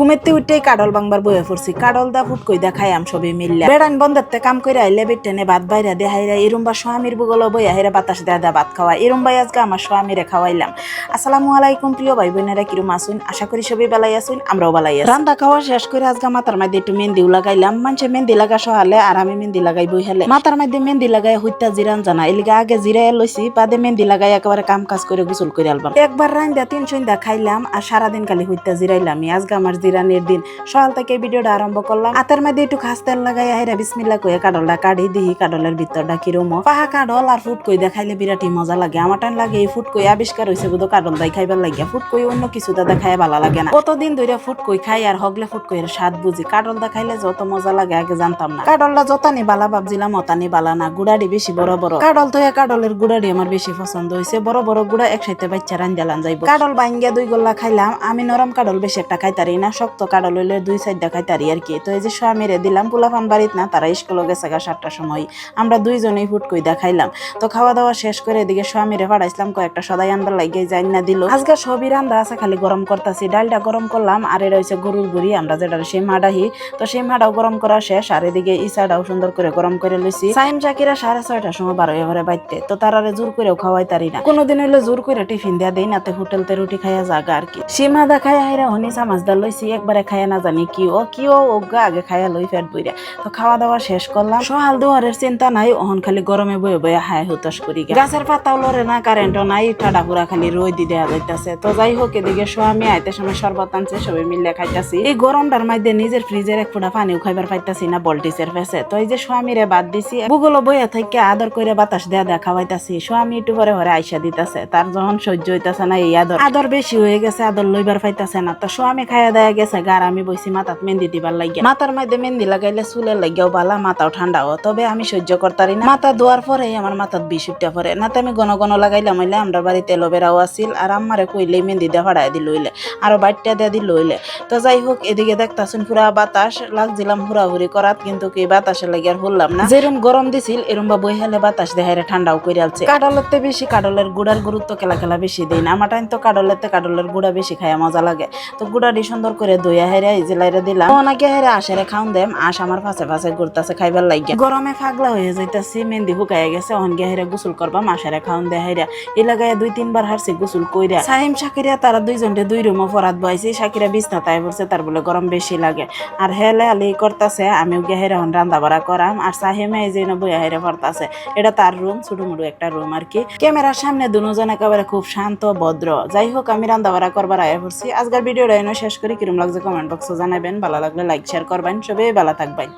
ঘুমেতে উঠেই কাডল বাংবার বয়ে পড়ছি। কাডল দা ফুট কই দেখাই আম সবে মিললে। বেড়ান বন্ধতে কাম করে আইলে বেটেনে ভাত বাইরা দে হাইরা। এরম বা স্বামীর বুগল বইয়া হাইরা বাতাস দা ভাত খাওয়া এরম ভাই আজকে আমার স্বামীরে খাওয়াইলাম। আসসালামু আলাইকুম প্রিয় ভাই বোনেরা কিরম আসুন আশা করি সবাই বেলাই আসুন আমরাও বেলাই আছি। রান্না খাওয়া শেষ করে আজকে মাথার মধ্যে একটু মেহেন্দিও লাগাইলাম। মানুষে মেহেন্দি লাগা সহালে আর আমি মেহেন্দি লাগাই বই হেলে। মাথার মধ্যে মেহেন্দি লাগাই হইতা জিরান জানা। এলিগা আগে জিরাই লইছি, বাদে মেহেন্দি লাগাই একেবারে কাম কাজ করে গোসল করে আলবাম। একবার রান্দা তিন সন্ধ্যা খাইলাম আর সারাদিন খালি হইতা জিরাইলাম আজকে আমার জিরানের দিন। সকাল থেকে ভিডিওটা আরম্ভ করলাম। হাতের মধ্যে একটু খাস তেল লাগাই আইরা বিসমিল্লা কয়ে কাডলটা কাড়ি দিই। কাডলের ভিতরটা কিরম পাহা কাডল আর ফুট কই দেখাইলে বিরাটই মজা লাগে। আমার টান লাগে এই ফুট কই আবিষ্কার হয়েছে বুধ কাডল দাই খাইবার লাগিয়া। ফুট কই অন্য কিছু দাদা খাই ভালো লাগে না। কতদিন ধরে ফুট কই খাই আর হগলে ফুট কই স্বাদ বুঝি। কাডল দা খাইলে যত মজা লাগে আগে জানতাম না। কাডলটা যতানি বালা ভাবছিলাম, অতানি বালা না। গুড়াডি বেশি বড় বড়। কাডল তো কাডলের গুড়াডি আমার বেশি পছন্দ হয়েছে বড় বড় গুড়া একসাথে বাচ্চা রান্দালান যাইব। কাডল বাইঙ্গা দুই গোল্লা খাইলাম। আমি নরম কাডল বেশি একটা খাইতারি না। শক্ত কাডল লইলে দুই সাইডটা খাইতারি আর কি। তো এই যে স্বামীরে দিলাম পোলাফান বাড়িত না, তারা স্কুলে গেছে গা সাতটার সময়। আমরা দুইজনেই ফুট কই দেখাইলাম। তো খাওয়া দাওয়া শেষ করে এদিকে স্বামীরে পাঠাইছিলাম, কয়েকটা সদাই আনবার লাগিয়ে যাই না দিল। আজকে সবই রান্দা আছে, খালি গরম করতেছি। ডালটা গরম করলাম, আর এটা হচ্ছে গরুর গুড়ি, আমরা যেটা সেই মাডাহি। তো সেই মাডাও গরম করা শেষ, আর এদিকে ইসাটাও সুন্দর করে গরম করে লইছি। সাইম চাকিরা সাড়ে ছয়টার সময় বারো এবারে বাইতে তো তারারে জোর করেও খাওয়াই তারি না। কোনোদিন হইলে জোর করে টিফিন দিয়া দেই, নাতে হোটেলতে রুটি খাইয়া জাগা আর কি। সীমা দা খাইয়া হাইরা হনি চামাচদার লইছি। একবারে খাইয়া না জানি কি ও কি ও আগে খাইয়া লই ফেট বইরা। তো খাওয়া দাওয়া শেষ করলাম। সহাল দুয়ারের চিন্তা নাই, ওহন খালি গরমে বয়ে বয়ে হায় হুতাস করি। গাছের পাতাও লড়ে না, কারেন্টও নাই, ঠাডা পুরা খালি রই দি দেওয়া যাইতাছে। তো যাই হোক, এদিকে স্বামী আইতে সময় শরবত আনছে সবাই মিলে খাইতাছি। এই গরমটার মধ্যে নিজের ফ্রিজের এক ফুটা পানিও খাইবার পাইতাছি না, বল্টিসের ফেসে। তো এই যে স্বামীরে বাদ দিছি বুগুলো বইয়া থেকে আদর করে বাতাস দেয়া দেয়া খাওয়াইতাছি। স্বামী একটু পরে পরে আইসা দিতাছে, তার যখন সহ্য হইতাছে না এই আদর। আদর বেশি হয়ে গেছে, আদর লইবার পাইতাছে না। তো স্বামী খাইয়া দেয়া গেছে গার আমি বইছি মাথাত মেহেন্দি দিবার লাগিয়া মাথার মধ্যে মেহেন্দি লাগাইলে চুলের লাগিয়াও বালা, মাথাও ঠান্ডা ও তবে আমি সহ্য করতারি না। মাথা ধোয়ার পরে আমার মাথাত বিষ উঠতে পরে না আমি ঘন ঘন লাগাইলাম, হইলে আমরা বাড়িতে এলোভেরাও আছিল, আর আমারে কইলে মেহেন্দি দিয়ে ফাড়াই দিল হইলে, আরও বাইটটা দিয়ে দিল হইলে। তো যাই হোক, এদিকে দেখতাছেন পুরা বাতাস লাগছিলাম হুড়াহুড়ি করাত, কিন্তু কি বাতাসে লাগে আর হলাম না। যেরম গরম দিছিল, এরম বা বই হেলে বাতাস দেহারে ঠান্ডাও করে আলছে। কাডলের বেশি কাডলের গুড়ার গুরুত্ব খেলা খেলা বেশি দেই না। আমার টাইম তো কাডলের কাডলের গুড়া বেশি খাইয়া মজা লাগে। তো গুড়া গুড়াটি সুন্দর করে দইয়া হেরে এই জেলাইরে দিলাম। অনেকে হেরে আসারে খাউন দেম আস আমার ফাঁসে ফাঁসে ঘুরতাছে খাইবার লাগিয়া। গরমে ফাগলা হয়ে যাইতাছি, মেহেন্দি শুকাইয়া গেছে অন গিয়া হেরে গোসল করবা মাসারে খাউন দে হেরা। এই লাগায় দুই তিনবার হারছি গোসল কইরা। সাহিম, শাকিরা তারা দুইজনটে দুই রুমও ফরাত বয়সি শাকিরা বিছনা তাই পড়ছে, তার বলে গরম বেশি লাগে। আর হেলে আলি করতেছে, আমিও গিয়া হেরে হন রান্না বাড়া করাম, আর সাহিমে এই যে বইয়া হেরে পড়তাছে। এটা তার রুম ছোট মোটো একটা রুম আর কি। ক্যামেরার সামনে দুজন একেবারে খুব শান্ত, ভদ্র। যাই হোক, আমি রান্না বাড়া করবার আয়া পড়ছি। আজকের ভিডিওটা এনে শেষ করি কিরম লাগছে কমেন্ট বক্সে জানাবেন। ভালো লাগলে লাইক শেয়ার করবেন। সবাই ভালো থাকবেন।